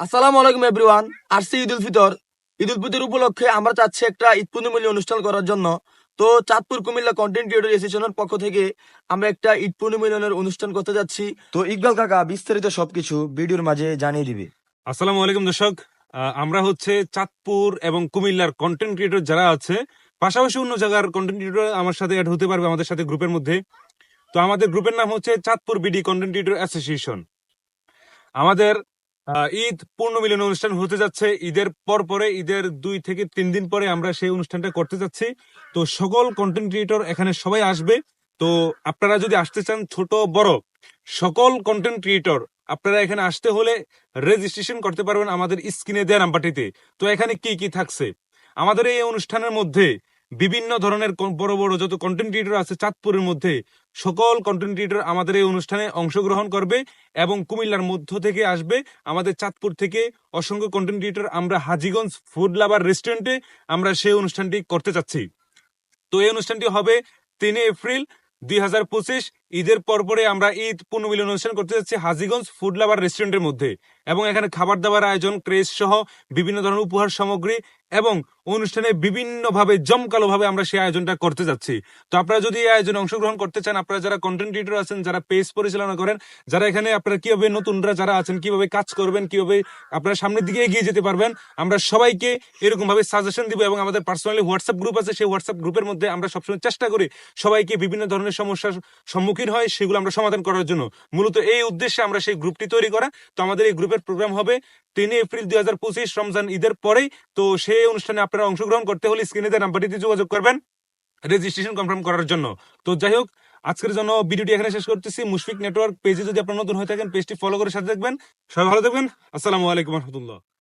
আসসালামু আলাইকুম এভরিওয়ান আসছে ঈদ উল ফিতর। ঈদ উল ফিতর উপলক্ষে আমরা চাচ্ছি একটা ঈদ পূর্ণিমালী অনুষ্ঠান করার জন্য। তো চাঁদপুর কুমিল্লা কন্টেন্ট ক্রিয়েটর অ্যাসোসিয়েশনের পক্ষ থেকে আমরা একটা ঈদ পূর্ণিমিলনের অনুষ্ঠান করতে যাচ্ছি। তো ইকবাল কাকা, বিস্তারিত সবকিছু ভিডিওর মাঝে জানিয়ে দিবে। আসসালামু আলাইকুম, দর্শক। আমরা হচ্ছে চাঁদপুর এবং কুমিল্লার কন্টেন্ট ক্রিয়েটর যারা আছে, পাশাপাশি অন্য জায়গার কন্টেন্ট ক্রিয়েটর আমার সাথে অ্যাড হতে পারবে আমাদের সাথে গ্রুপের মধ্যে। তো আমাদের গ্রুপের নাম হচ্ছে Chandpur BD content creator association আমাদের ঈদ পূর্ণ মিলন অনুষ্ঠান হতে যাচ্ছে। ঈদের পর পরে, ঈদের দুই থেকে তিন দিন পরে আমরা সেই অনুষ্ঠানটা করতে যাচ্ছি। তো সকল কন্টেন্ট ক্রিয়েটর এখানে সবাই আসবে। তো আপনারা যদি আসতে চান, ছোট, বড়, সকল কন্টেন্ট ক্রিয়েটর আপনারা এখানে আসতে হলে রেজিস্ট্রেশন করতে পারবেন আমাদের স্ক্রিনে দেওয়া নাম্বারটিতে। তো এখানে কি কি থাকছে? আমাদের এই অনুষ্ঠানের মধ্যে বিভিন্ন ধরনের বড় বড় যত কন্টেন্ট ক্রিয়েটর আছে চাঁদপুরের মধ্যে সকল কন্টেন্ট ক্রিয়েটর আমাদের এই অনুষ্ঠানে অংশগ্রহণ করবে এবং কুমিল্লার মধ্য থেকে আসবে। আমাদের চাঁদপুর থেকে অসংখ্য কন্টেন্ট ক্রিয়েটর আমরা হাজিগঞ্জ ফুড লাভার রেস্টুরেন্টে আমরা সেই অনুষ্ঠানটি করতে চাচ্ছি তো এই অনুষ্ঠানটি হবে তিন এপ্রিল দুই হাজার পঁচিশ ঈদের পরপরে আমরা ঈদ পুনর্মিলন অনুষ্ঠান করতে যাচ্ছি হাজিগঞ্জ ফুড লাভার রেস্টুরেন্টের মধ্যে এবং এখানে খাবার দাবার আয়োজন, ক্রেজ সহ বিভিন্ন ধরনের উপহার সামগ্রী এবং অনুষ্ঠানে বিভিন্নভাবে জমকালো ভাবে আমরা সেই আয়োজনটা করতে যাচ্ছি। তো আপনারা যদি এই আয়োজনে অংশগ্রহণ করতে চান, আপনারা যারা কন্টেন্ট ক্রিয়েটর আছেন, যারা পেজ পরিচালনা করেন, যারা এখানে আপনারা কীভাবে নতুনরা যারা আছেন, কীভাবে কাজ করবেন, কীভাবে আপনারা সামনের দিকে এগিয়ে যেতে পারবেন, আমরা সবাইকে এরকম ভাবে সাজেশন দিব এবং আমাদের পার্সোনালি হোয়াটসঅ্যাপ গ্রুপ আছে, সেই হোয়াটসঅ্যাপ গ্রুপের মধ্যে আমরা সবসময় চেষ্টা করি সবাইকে বিভিন্ন ধরনের সমস্যার সম্মুখীন হয় সেগুলো আমরা সমাধান করার জন্য। মূলত এই উদ্দেশ্যে আমরা সেই গ্রুপটি তৈরি করা। তো আমাদের এই গ্রুপের প্রোগ্রাম হবে তিন এপ্রিল দুই হাজার পঁচিশ রমজান ঈদের পরেই। তো সেই অনুষ্ঠানে আপনারা অংশগ্রহণ করতে হলে স্ক্রিনে দেওয়া নাম্বারটিতে যোগাযোগ করবেন রেজিস্ট্রেশন কনফার্ম করার জন্য। তো যাই হোক, আজকের জন্য ভিডিওটি এখানে শেষ করতেছি। মুশফিক নেটওয়ার্ক পেজে যদি আপনারা নতুন হয়ে থাকেন, পেজটি ফলো করে সাথে থাকবেন। সবাই ভালো থাকবেন। আসসালামু আলাইকুম রহমতুল্লাহ।